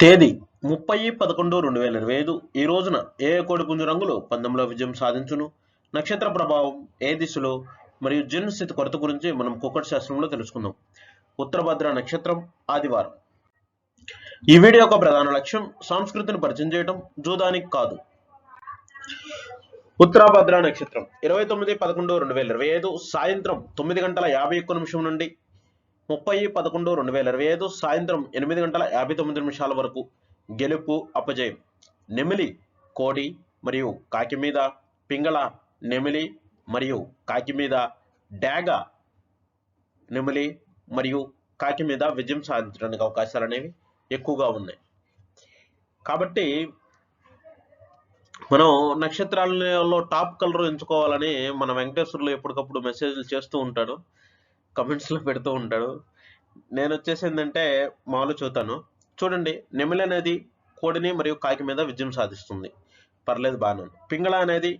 తేదీ ముప్పై పదకొండు రెండు వేల ఇరవై ఐదు. ఈ రోజున ఏ ఏ కోడి పుంజు రంగులు పందెంలో విజయం సాధించును? నక్షత్ర ప్రభావం ఏ దిశలో? మరియు జన్మ స్థితి కొరత గురించి మనం కుక్కటి శాస్త్రంలో తెలుసుకుందాం. ఉత్తరభద్ర నక్షత్రం ఆదివారం. ఈ వీడియో యొక్క ప్రధాన లక్ష్యం సంస్కృతిని పరిచయం చేయడం జూదానికి కాదు. ఉత్తరాభద్ర నక్షత్రం. ఇరవై తొమ్మిది పదకొండు రెండు వేల ఇరవై ఐదు సాయంత్రం తొమ్మిది గంటల యాభై ఒక్క నిమిషం నుండి ముప్పై పదకొండు రెండు వేల ఇరవై ఐదు సాయంత్రం ఎనిమిది గంటల యాభై తొమ్మిది నిమిషాల వరకు గెలుపు అపజయం. నెమిలి కోడి మరియు కాకి మీద పింగళ నెమిలి మరియు కాకి మీద డాగ నెమిలి మరియు కాకి మీద విజయం సాధించడానికి అవకాశాలు అనేవి ఎక్కువగా ఉన్నాయి. కాబట్టి మనం నక్షత్రాలలో టాప్ కలర్ ఎంచుకోవాలని మన వెంకటేశ్వర్లు ఎప్పటికప్పుడు మెసేజ్లు చేస్తూ ఉంటాడు కమెంట్స్లో పెడుతూ ఉంటాడు. నేను వచ్చేసి ఏంటంటే మామూలు చూతాను. చూడండి నెమిలి అనేది కోడిని మరియు కాకి మీద విజయం సాధిస్తుంది. పర్లేదు బాగాను పింగళ అనేది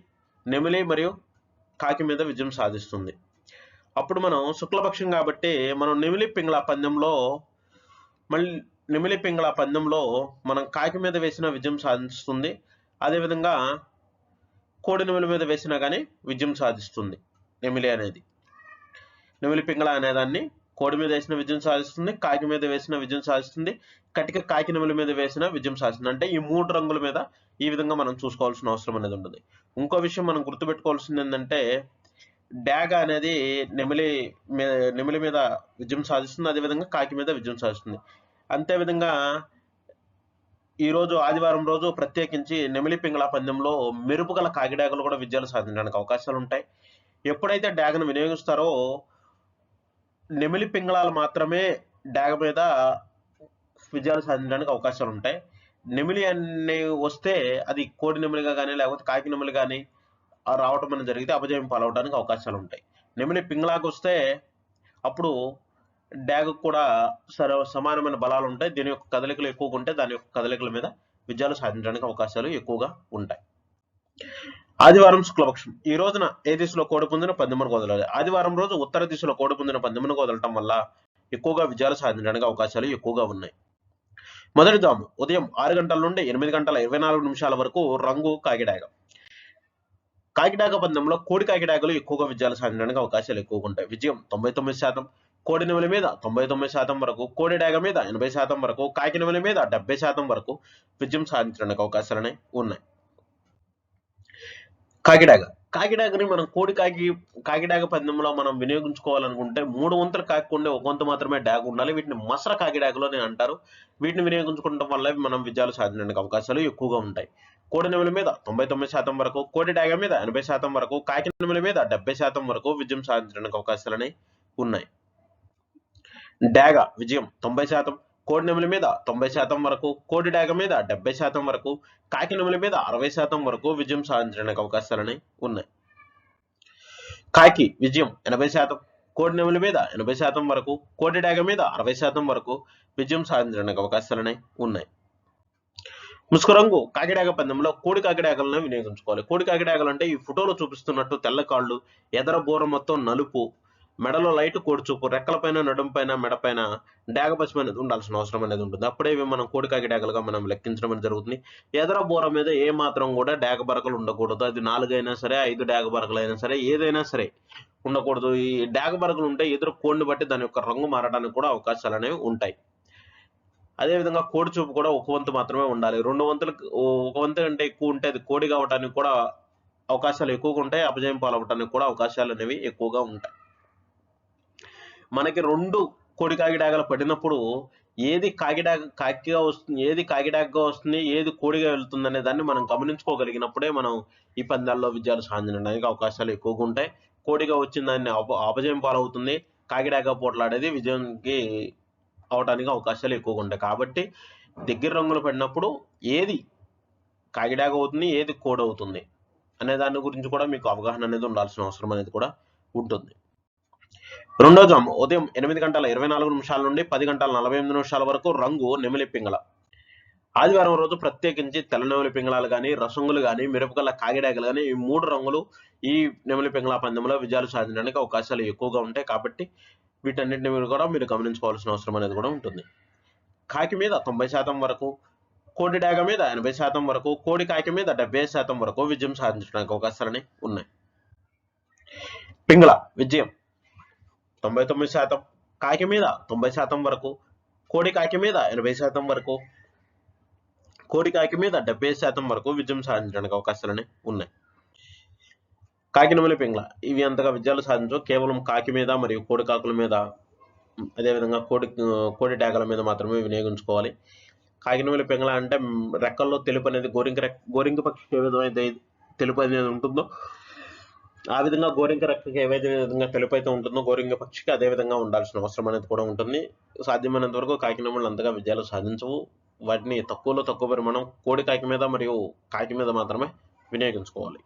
నెమిలి మరియు కాకి మీద విజయం సాధిస్తుంది. అప్పుడు మనం శుక్లపక్షం కాబట్టి మనం నెమిలి పింగళ పందెంలో మళ్ళీ నిమిలి పింగళ పందెంలో మనం కాకి మీద వేసిన విజయం సాధిస్తుంది. అదేవిధంగా కోడి నిమిలి మీద వేసినా కానీ విజయం సాధిస్తుంది నెమిలి అనేది. నెమిలి పింగళ అనేదాన్ని కోడి మీద వేసిన విజయం సాధిస్తుంది కాకి మీద వేసిన విజయం సాధిస్తుంది కటిక కాకి నెమిలి మీద వేసిన విజయం సాధిస్తుంది. అంటే ఈ మూడు రంగుల మీద ఈ విధంగా మనం చూసుకోవాల్సిన అవసరం అనేది ఉంటుంది ఇంకో విషయం మనం గుర్తుపెట్టుకోవాల్సింది ఏంటంటే డాగ అనేది నెమిలి మీద నెమిలి మీద విజయం సాధిస్తుంది అదేవిధంగా కాకి మీద విజయం సాధిస్తుంది. అంతే విధంగా ఆదివారం రోజు ప్రత్యేకించి నెమిలి పింగళ పందెంలో మెరుపు గల కాకిడాగలు కూడా విజయాలు సాధించడానికి అవకాశాలు ఉంటాయి. ఎప్పుడైతే డాగను వినియోగిస్తారో నెమిలి పింగళాలు మాత్రమే డాగ మీద విజయాలు సాధించడానికి అవకాశాలు ఉంటాయి. నెమిలి అనే వస్తే అది కోడి నెమిలిగా కానీ లేకపోతే కాకి నెమిలి కానీ రావటం అనేది జరిగితే అపజయం పాలవడానికి అవకాశాలు ఉంటాయి. నెమిలి పింగళాకు వస్తే అప్పుడు డాగ్ కూడా సర సమానమైన బలాలు ఉంటాయి. దీని యొక్క కదలికలు ఎక్కువగా ఉంటే దాని యొక్క కదలికల మీద విజయాలు సాధించడానికి అవకాశాలు ఎక్కువగా ఉంటాయి. ఆదివారం శుక్లపక్షం. ఈ రోజున ఏ దిశలో కోడి పొందిన పందెమును వదలాలి ఆదివారం రోజు ఉత్తర దిశలో కోడి పుందిన పందెమును వదలటం వల్ల ఎక్కువగా విజయాలు సాధించడానికి అవకాశాలు ఎక్కువగా ఉన్నాయి. మొదటి జాము ఉదయం ఆరు గంటల నుండి ఎనిమిది గంటల ఇరవై నాలుగు నిమిషాల వరకు రంగు కాకిడాగ కాకిడాగ పందెంలో కోడి కాకిడాగలు ఎక్కువగా విజయాలు సాధించడానికి అవకాశాలు ఎక్కువగా ఉంటాయి. విజయం తొంభై తొమ్మిది శాతం కోడి నెమలి మీద తొంభై తొమ్మిది శాతం వరకు కోడి డాగ మీద ఎనభై శాతం వరకు కాకి నెమలి మీద డెబ్బై శాతం వరకు విజయం సాధించడానికి అవకాశాలనే ఉన్నాయి. కాకిడాగ కాకిడాగని మనం కోడి కాకి కాకిడాగ పందెంలో మనం వినియోగించుకోవాలనుకుంటే మూడు వంతులు కాకుండా ఒక వంతు మాత్రమే డాగ్ ఉండాలి. వీటిని మసర కాకిడాగలు అని అంటారు. వీటిని వినియోగించుకోవడం వల్ల మనం విజయాలు సాధించడానికి అవకాశాలు ఎక్కువగా ఉంటాయి. కోడి నెమల మీద తొంభై తొమ్మిది శాతం వరకు కోడి డాగ మీద ఎనభై శాతం వరకు కాకి నెమల మీద డెబ్బై శాతం వరకు విజయం సాధించడానికి అవకాశాలని ఉన్నాయి. డాగ విజయం తొంభై శాతం కోడి నెమలి మీద తొంభై శాతం వరకు కోడి డాగ మీద డెబ్బై శాతం వరకు కాకి నెమలి మీద అరవై శాతం వరకు విజయం సాధించడానికి అవకాశాలని ఉన్నాయి. కాకి విజయం ఎనభై శాతం కోడి నెమలి మీద ఎనభై శాతం వరకు కోడి డాగ మీద అరవై శాతం వరకు విజయం సాధించడానికి అవకాశాలని ఉన్నాయి. ముసుగు రంగు కాకిడాగ పందెంలో కోడి కాకిడాగలను వినియోగించుకోవాలి. కోడి కాకిడాగలు అంటే ఈ ఫోటోలో చూపిస్తున్నట్టు తెల్ల కాళ్ళు ఎదర బోర మొత్తం నలుపు మెడలో లైట్ కోడి చూపు రెక్కలపైన నడుంపైన మెడపైన డాగ పశ్చిమ అనేది ఉండాల్సిన అవసరం అనేది ఉంటుంది. అప్పుడే మనం కోడి డేగలుగా మనం లెక్కించడం అనేది జరుగుతుంది. ఎదర బోర మీద ఏ మాత్రం కూడా డాగ బరకలు ఉండకూడదు. అది నాలుగైనా సరే ఐదు డాగ బరకలు అయినా సరే ఏదైనా సరే ఉండకూడదు. ఈ డాగ బరకలు ఉంటే ఎదురు కోడిని బట్టి దాని యొక్క రంగు మారడానికి కూడా అవకాశాలు అనేవి ఉంటాయి. అదేవిధంగా కోడి చూపు కూడా ఒక వంతు మాత్రమే ఉండాలి. రెండు వంతులకు ఒక వంతు కంటే ఎక్కువ ఉంటే అది కోడి కావడానికి కూడా అవకాశాలు ఎక్కువగా ఉంటాయి. అపజయం పాలవటానికి కూడా అవకాశాలు అనేవి ఎక్కువగా ఉంటాయి. మనకి రెండు కోడి కాకిడాగలు పడినప్పుడు ఏది కాకిడాగ కాకిగా వస్తుంది ఏది కాకిడాగగా వస్తుంది ఏది కోడిగా వెళ్తుంది అనే దాన్ని మనం గమనించుకోగలిగినప్పుడే మనం ఈ పందాల్లో విజయాలు సాధించడానికి అవకాశాలు ఎక్కువగా ఉంటాయి. కోడిగా వచ్చిన దాన్ని అప అపజయం పాలవుతుంది. కాకిడాగ పోట్లాడేది విజయంకి అవడానికి అవకాశాలు ఎక్కువగా ఉంటాయి. కాబట్టి దగ్గర రంగులు పడినప్పుడు ఏది కాకిడాగ అవుతుంది ఏది కోడి అవుతుంది అనే దాని గురించి కూడా మీకు అవగాహన అనేది ఉండాల్సిన అవసరం అనేది కూడా ఉంటుంది. రెండో జాము ఉదయం ఎనిమిది గంటల ఇరవై నాలుగు నిమిషాల నుండి పది గంటల నలభై ఎనిమిది నిమిషాల వరకు రంగు నెమిలి పింగళ. ఆదివారం రోజు ప్రత్యేకించి తెల్ల నెమిలి పింగళాలు కానీ రసంగులు కానీ మిరపకల్ల కాగిడాగలు కానీ ఈ మూడు రంగులు ఈ నెమిలి పింగళ పందెంలో విజయాలు సాధించడానికి అవకాశాలు ఎక్కువగా ఉంటాయి కాబట్టి వీటన్నింటిని మీరు కూడా మీరు గమనించుకోవాల్సిన అవసరం అనేది కూడా ఉంటుంది. కాకి మీద తొంభై శాతం వరకు కోడి డాగ మీద ఎనభై శాతం వరకు కోడి కాకి మీద డెబ్బై శాతం వరకు విజయం సాధించడానికి అవకాశాలని ఉన్నాయి. పింగళ విజయం. తొంభై తొమ్మిది శాతం కాకి మీద తొంభై శాతం వరకు కోడి కాకి మీద ఎనభై శాతం వరకు కోడి కాకి మీద డెబ్బై శాతం వరకు విజయం సాధించడానికి అవకాశాలని ఉన్నాయి. కాకినమలి పింగళ ఇవి అంతగా విజయాలు సాధించవు. కేవలం కాకి మీద మరియు కోడి కాకుల మీద అదేవిధంగా కోడి కోడి డాగల మీద మాత్రమే వినియోగించుకోవాలి. కాకినమలి పింగళ అంటే రెక్కల్లో తెలుపు అనేది గోరింక రెక్క గోరింక పక్షి ఏ విధమైన తెలుపు అనేది ఉంటుందో ఆ విధంగా గోరింక రెక్కకి ఏవైతే విధంగా తెలుపు అయితే ఉంటుందో గోరింక పక్షికి అదే విధంగా ఉండాల్సిన అవసరం అనేది కూడా ఉంటుంది. సాధ్యమైనంత వరకు కాకినాడలు అంతగా విజయాలు సాధించవు. వాటిని తక్కువలో తక్కువ పరిమాణం కోడి కాకి మీద మరియు కాకి మీద మాత్రమే వినియోగించుకోవాలి.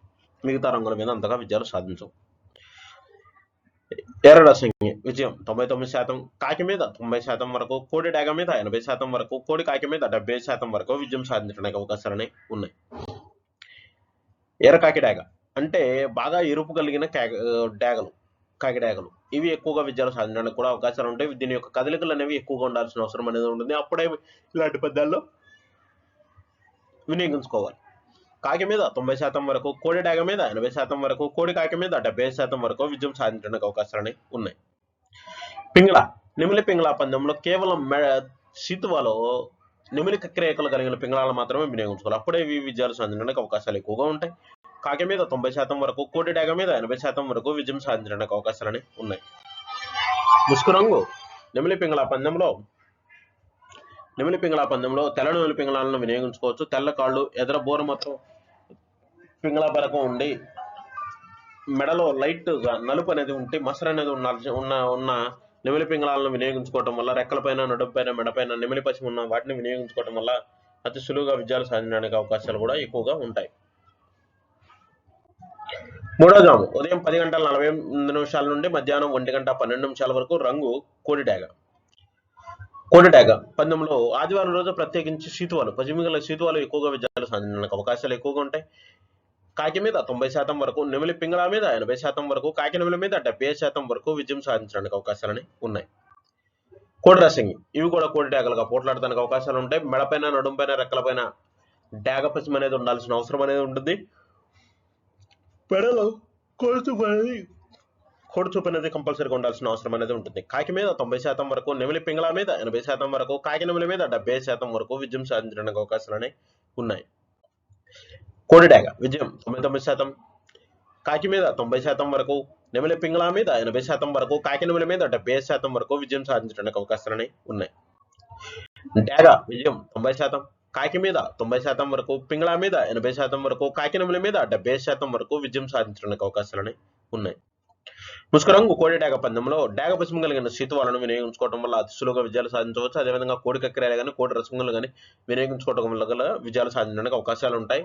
మిగతా రంగుల మీద అంతగా విజయాలు సాధించవు. ఎర్రరసంగి విజయం తొంభై తొమ్మిది శాతం కాకి మీద తొంభై శాతం వరకు కోడి డాగ మీద ఎనభై శాతం వరకు కోడి కాకి మీద డెబ్బై శాతం వరకు విజయం సాధించడానికి అవకాశాలనే ఉన్నాయి. ఎర్ర కాకి డాగ అంటే బాగా ఎరుపు కలిగిన కాగ- డాగలు కాకిడాగలు ఇవి ఎక్కువగా విజయాలు సాధించడానికి కూడా అవకాశాలు ఉంటాయి. దీని యొక్క కదలికలు అనేవి ఎక్కువగా ఉండాల్సిన అవసరం అనేది ఉంటుంది. అప్పుడే ఇలాంటి పద్యాల్లో వినియోగించుకోవాలి. కాకి మీద తొంభై శాతం వరకు కోడి డాగ మీద ఎనభై శాతం వరకు కోడి కాకి మీద డెబ్బై శాతం వరకు విజయం సాధించడానికి అవకాశాలు ఉన్నాయి. పింగళ నిమిలి పింగళ పందెంలో కేవలం మె శీతువలో నిమిలి కలిగిన పింగళాలు మాత్రమే వినియోగించుకోవాలి. అప్పుడే ఇవి విజయాలు సాధించడానికి అవకాశాలు ఎక్కువగా ఉంటాయి. కాకి మీద తొంభై శాతం వరకు కోటి డాగ మీద ఎనభై శాతం వరకు విజయం సాధించడానికి అవకాశాలని ఉన్నాయి. ముసుకు రంగు నిమిలి పింగళ పందెంలో నిమిలి పింగళ పందెంలో తెల్ల నిమిలి పింగళాలను వినియోగించుకోవచ్చు. తెల్ల కాళ్ళు ఎదర బోర మొత్తం పింగళ పరకం ఉండి మెడలో లైట్గా నలుపు అనేది ఉంటే మసరు అనేది ఉన్న ఉన్న ఉన్న నెమిలి పింగళాలను వినియోగించుకోవటం వల్ల రెక్కలపైన నడుపుపైన మెడపైన నెమిలి పసి ఉన్న వాటిని వినియోగించుకోవటం వల్ల అతి సులువుగా విజయాలు సాధించడానికి అవకాశాలు కూడా ఎక్కువగా ఉంటాయి. మూడో జాము. ఉదయం పది గంటల నలభై ఎనిమిది నిమిషాల నుండి మధ్యాహ్నం ఒంటి గంట పన్నెండు నిమిషాల వరకు రంగు కోడి డాగ పందెంలో ఆదివారం రోజు ప్రత్యేకించి సీతువాలు. పశ్చిమిగల సీతువాలు ఎక్కువగా విజయాలు సాధించడానికి అవకాశాలు ఎక్కువగా ఉంటాయి. కాకి మీద తొంభై శాతం వరకు నెమిలి పింగళ మీద ఎనభై శాతం వరకు కాకి నెమిలి మీద డెబ్బై శాతం వరకు విజయం సాధించడానికి అవకాశాలని ఉన్నాయి. కోడి రసంగి ఇవి కూడా కోడి డాగలుగా పోట్లాడడానికి అవకాశాలు ఉంటాయి. మెడపైన నడుంపైన రెక్కలపైన డాగ పశ్చిమ అనేది ఉండాల్సిన అవసరం అనేది ఉంటుంది. పెడలో కోడిచూపు అనేది అనేది కంపల్సరీగా ఉండాల్సిన అవసరం అనేది ఉంటుంది. కాకి మీద తొంభై శాతం వరకు నెమిలి పింగళ మీద ఎనభై శాతం వరకు కాకి నెమిలి మీద డెబ్బై శాతం వరకు విజయం సాధించడానికి అవకాశాలు అనేవి ఉన్నాయి. కోడిడాగ విజయం తొంభై తొమ్మిది శాతం. కాకి మీద తొంభై శాతం వరకు నెమిలి పింగళ మీద ఎనభై శాతం వరకు కాకి నెమిలి మీద డెబ్బై శాతం వరకు విజయం సాధించడానికి అవకాశాలు ఉన్నాయి. డాగ విజయం తొంభై శాతం. కాకి మీద తొంభై శాతం వరకు పింగళ మీద ఎనభై శాతం వరకు కాకినముల మీద డెబ్బై శాతం వరకు విజయం సాధించడానికి అవకాశాలు ఉన్నాయి. ముస్కరంగు కోడి డాగ పందెంలో డాగ పశ్చిమ కలిగిన శీతువాలను వినియోగించుకోవడం వల్ల అతి సులువుగా విజయాలు సాధించవచ్చు. అదేవిధంగా కోడి కక్కిరాలు కానీ కోడి రసములు కానీ వినియోగించుకోవడం వల్ల గల విజయాలు సాధించడానికి అవకాశాలు ఉంటాయి.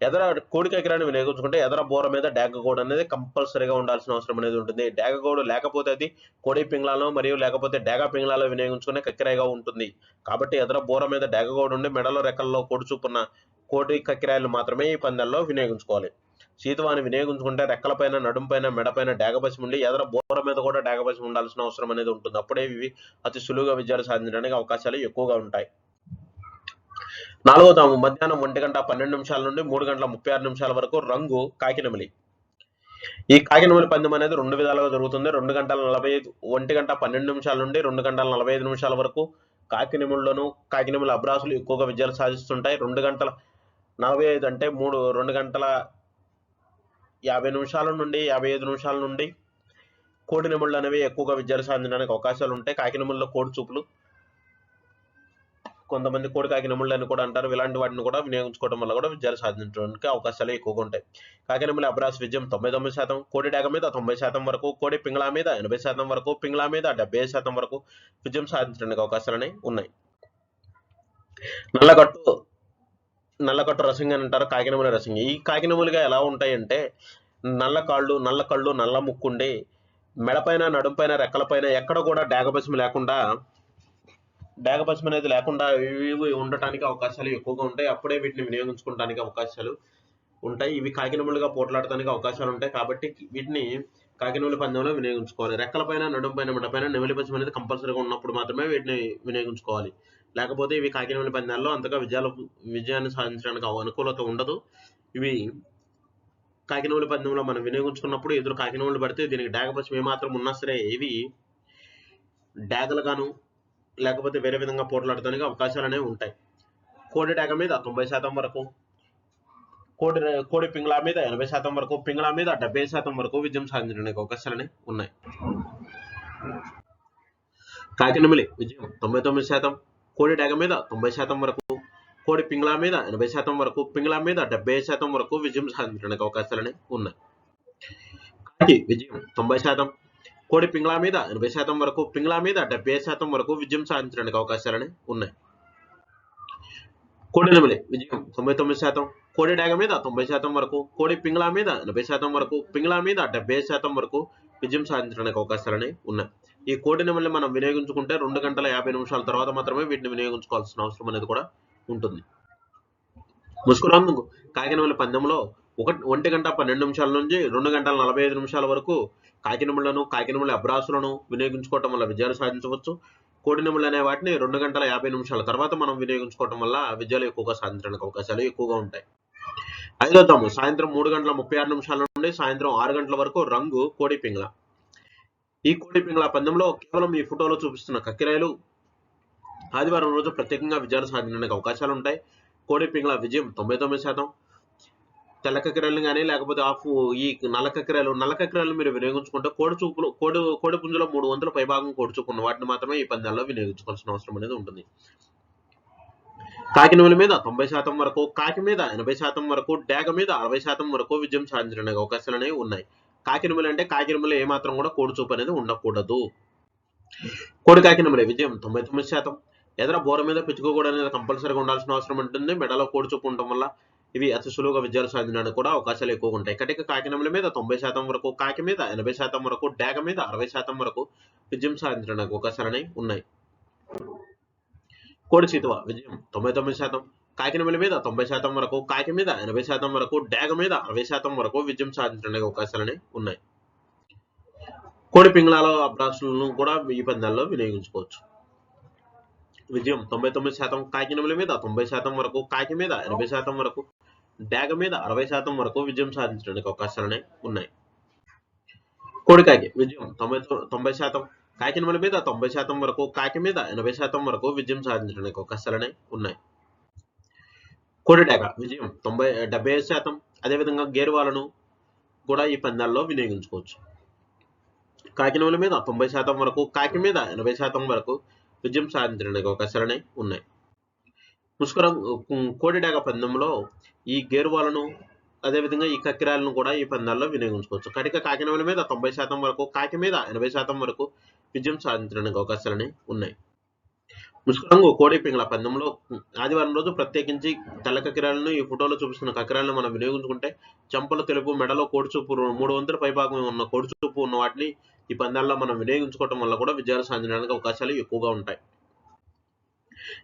ఎదర కోడి ఎకరాన్ని వినియోగించుకుంటే ఎదర బోర మీద డాగ అనేది కంపల్సరీగా ఉండాల్సిన అవసరం అనేది ఉంటుంది. డాగ లేకపోతే అది కోడి పింగ్లాలో మరియు లేకపోతే డాగ పింగ్లాలో వినియోగించుకునే కక్కిరాయిగా ఉంటుంది. కాబట్టి ఎదర బోర మీద డాగ ఉండి మెడలో రెక్కల్లో కోడి కోడి కక్కిరాయలు మాత్రమే ఈ పందెల్లో వినియోగించుకోవాలి. సీతవాన్ని వినియోగించుకుంటే రెక్కలపైన నడుంపైన మెడపైన డేగపసి ఉండి ఎదర బోర మీద కూడా డేగపసి ఉండాల్సిన అవసరం అనేది ఉంటుంది. అప్పుడే ఇవి అతి సులువుగా విజయాలు సాధించడానికి అవకాశాలు ఎక్కువగా ఉంటాయి. నాలుగో తాము మధ్యాహ్నం ఒంటి గంట పన్నెండు నిమిషాల నుండి మూడు గంటల ముప్పై ఆరు నిమిషాల వరకు రంగు కాకినమిలి ఈ కాకినమిలి పందెం అనేది రెండు విధాలుగా జరుగుతుంది. రెండు గంటల నలభై ఐదు ఒంటి గంట పన్నెండు నిమిషాల నుండి రెండు గంటల నలభై ఐదు నిమిషాల వరకు కాకినెముల్లోను కాకినెముల అబ్రాసులు ఎక్కువగా విజయాలు సాధిస్తుంటాయి. రెండు గంటల నలభై ఐదు అంటే మూడు రెండు గంటల యాభై నిమిషాల నుండి యాభై ఐదు నిమిషాల నుండి కోటి నెముళ్ళు అనేవి ఎక్కువగా విజయాలు సాధించడానికి అవకాశాలు ఉంటాయి. కాకినెముల్లో కోడి చూపులు కొంతమంది కోడి కాకినములు అని కూడా అంటారు. ఇలాంటి వాటిని కూడా వినియోగించుకోవడం వల్ల కూడా విజయాలు సాధించడానికి అవకాశాలు ఎక్కువగా ఉంటాయి. కాకినముల అబ్రాస్ విజయం తొంభై తొమ్మిది శాతం కోడి డాగ మీద తొంభై శాతం వరకు కోడి పింగళా మీద ఎనభై శాతం వరకు పింగళా మీద డెబ్బై శాతం వరకు విజయం సాధించడానికి అవకాశాలు అనేవి ఉన్నాయి. నల్లగట్టు నల్లకట్టు రసింగి అని అంటారు కాకినముల రసింగి. ఈ కాకినములుగా ఎలా ఉంటాయంటే నల్ల కాళ్ళు నల్ల కళ్ళు నల్ల ముక్కుండి మెడపైన నడుంపైన రెక్కలపైన ఎక్కడ కూడా డాగపసిమి లేకుండా డాగపసిమి అనేది లేకుండా ఇవి ఉండటానికి అవకాశాలు ఎక్కువగా ఉంటాయి. అప్పుడే వీటిని వినియోగించుకోవడానికి అవకాశాలు ఉంటాయి. ఇవి కాకినములుగా పోట్లాడటానికి అవకాశాలు ఉంటాయి. కాబట్టి వీటిని కాకినములు పందెంలో వినియోగించుకోవాలి. రెక్కలపైన నడుంపైన మెడపైన నెమిలి పచ్చం అనేది కంపల్సరీగా ఉన్నప్పుడు మాత్రమే వీటిని వినియోగించుకోవాలి. లేకపోతే ఇవి కాకినమల పందాల్లో అంతగా విజయాలు విజయాన్ని సాధించడానికి అనుకూలత ఉండదు. ఇవి కాకినమల పందెంలో మనం వినియోగించుకున్నప్పుడు ఎదురు కాకినములు పడితే దీనికి డాగపక్షం ఏమాత్రం ఉన్నా సరే ఇవి డాగలుగాను లేకపోతే వేరే విధంగా పోట్లాడటానికి అవకాశాలు అనేవి ఉంటాయి. కోడి డాగ మీద తొంభై శాతం వరకు కోడి కోడి పింగళా మీద ఎనభై శాతం వరకు పింగళా మీద డెబ్బై శాతం వరకు విజయం సాధించడానికి అవకాశాలు ఉన్నాయి. కాకినమిలి విజయం తొంభై తొమ్మిది శాతం కోడి డాగ మీద తొంభై శాతం వరకు కోడి పింగళా మీద ఎనభై శాతం వరకు పింగళా మీద డెబ్బై శాతం వరకు విజయం సాధించడానికి అవకాశాలు ఉన్నాయి. కాకి విజయం తొంభై శాతం కోడి పింగ్లా మీద ఎనభై శాతం వరకు పింగ్లా మీద డెబ్బై శాతం వరకు విజయం సాధించడానికి అవకాశాలని ఉన్నాయి. కోడి నెమలి విజయం తొంభై తొమ్మిది శాతం. కోడి డాగ మీద తొంభై శాతం వరకు. కోడి పింగ్లా మీద ఎనభై శాతం వరకు. పింగ్లా మీద డెబ్బై శాతం వరకు విజయం సాధించడానికి అవకాశాలని ఉన్నాయి. ఈ కోడి నెమల్ని మనం వినియోగించుకుంటే రెండు గంటల యాభై నిమిషాల తర్వాత మాత్రమే వీటిని వినియోగించుకోవాల్సిన అవసరం అనేది కూడా ఉంటుంది. ముసుకురంగు కాకినమల్లి పందెంలో ఒక ఒంటి గంట పన్నెండు నిమిషాల నుంచి రెండు గంటల నలభై ఐదు నిమిషాల వరకు కాకినములను కాకినముల అబ్రాసులను వినియోగించుకోవటం వల్ల విజయాలు సాధించవచ్చు. కోడినములు అనే వాటిని రెండు గంటల యాభై నిమిషాల తర్వాత మనం వినియోగించుకోవటం వల్ల విజయాలు ఎక్కువగా సాధించడానికి అవకాశాలు ఎక్కువగా ఉంటాయి. ఐదో తాము సాయంత్రం మూడు గంటల ముప్పై ఆరు నిమిషాల నుండి సాయంత్రం ఆరు గంటల వరకు రంగు కోడి పింగళ. ఈ కోడి పింగళ పందెంలో కేవలం ఈ ఫోటోలో చూపిస్తున్న కక్కిరాయలు ఆదివారం రోజు ప్రత్యేకంగా విజయాలు సాధించడానికి అవకాశాలు ఉంటాయి. కోడి పింగళ విజయం తొంభై తొమ్మిది శాతం. తెల్ల కక్కిరాయలు కానీ లేకపోతే ఆఫ్ ఈ నల్ల కక్కిరాయలు నల్ల కక్కిరాయలు మీరు వినియోగించుకుంటే కోడి చూపులు కోడి కోడి పుంజులో మూడు వందల పైభాగం కోడి చూపు వాటిని మాత్రమే ఈ పందాల్లో వినియోగించుకోవాల్సిన అవసరం అనేది ఉంటుంది. కాకినవల మీద తొంభై శాతం వరకు కాకి మీద ఎనభై శాతం వరకు డేగ మీద అరవై శాతం వరకు విజయం సాధించడానికి అవకాశాలు అనేవి ఉన్నాయి. కాకినుములు అంటే కాకినుములు ఏమాత్రం కూడా కోడి చూపు అనేది ఉండకూడదు. కోడి కాకినములే విజయం? తొంభై తొమ్మిది శాతం. ఎదర బోర మీద పిచ్చుకోకూడదు అనేది కంపల్సరీగా ఉండాల్సిన అవసరం ఉంటుంది. మెడలో కోడి చూపు ఉండటం వల్ల ఇవి అతి సులువుగా విజయాలు సాధించడానికి కూడా అవకాశాలు ఎక్కువగా ఉంటాయి. కటిక కాకినముల మీద తొంభై శాతం వరకు కాకి మీద ఎనభై శాతం వరకు డాగ మీద అరవై శాతం వరకు విజయం సాధించడానికి అవకాశాలు అనేవి ఉన్నాయి. కోడి చీతువ విజయం తొంభై తొమ్మిది శాతం కాకినముల మీద తొంభై శాతం వరకు కాకి మీద ఎనభై శాతం వరకు డాగ మీద అరవై శాతం వరకు విజయం సాధించడానికి అవకాశాలు ఉన్నాయి. కోడి పింగళాల అభ్యాసులను కూడా ఈ పందాల్లో వినియోగించుకోవచ్చు. విజయం తొంభై తొమ్మిది శాతం కాకినముల మీద తొంభై శాతం వరకు కాకి మీద ఎనభై శాతం వరకు డాగ మీద అరవై శాతం వరకు విజయం సాధించడానికి అవకాశాలనే ఉన్నాయి. కోడికాకి విజయం తొంభై తొంభై శాతం. కాకినమల మీద తొంభై శాతం వరకు కాకి మీద ఎనభై శాతం వరకు విజయం సాధించడానికి అవకాశాలనే ఉన్నాయి. కోడి డాగ విజయం తొంభై డెబ్బై ఐదు శాతం. అదేవిధంగా గేరువాలను కూడా ఈ పందాల్లో వినియోగించుకోవచ్చు. కాకినమల మీద తొంభై శాతం వరకు కాకి మీద ఎనభై శాతం వరకు విజయం సాధించడానికి అవకాశాలనే ఉన్నాయి. ముష్కరం కోడిడాగ పందెంలో ఈ గేరువాలను అదేవిధంగా ఈ కక్కిరాలను కూడా ఈ పందాల్లో వినియోగించుకోవచ్చు. కటిక కాకినవల మీద తొంభై శాతం వరకు కాకి మీద ఎనభై శాతం వరకు విజయం సాధించడానికి అవకాశాలని ఉన్నాయి. ముసుకురంగు కోడి పింగళ పందెంలో ఆదివారం రోజు ప్రత్యేకించి తెల్ల కక్కిరాలను ఈ ఫోటోలో చూపిస్తున్న కక్కిరాలను మనం వినియోగించుకుంటే చెంపలు తెలుపు మెడలో కోడిచూపు మూడు వందల పైభాగం ఉన్న కోడిచూపు ఉన్న వాటిని ఈ పందాల్లో మనం వినియోగించుకోవడం వల్ల కూడా విజయాలు సాధించడానికి అవకాశాలు ఎక్కువగా ఉంటాయి.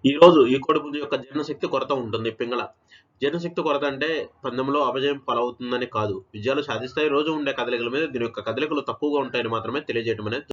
ఈ రోజు ఈ కోడి యొక్క జీర్ణశక్తి కొరత ఉంటుంది పింగళ. జీర్ణశక్తి కొరత అంటే పందెంలో అపజయం పాలవుతుందని కాదు. విజయాలు సాధిస్తాయి రోజు ఉండే కదలికల మీద దీని యొక్క కదలికలు తక్కువగా ఉంటాయని మాత్రమే తెలియజేయడం అనేది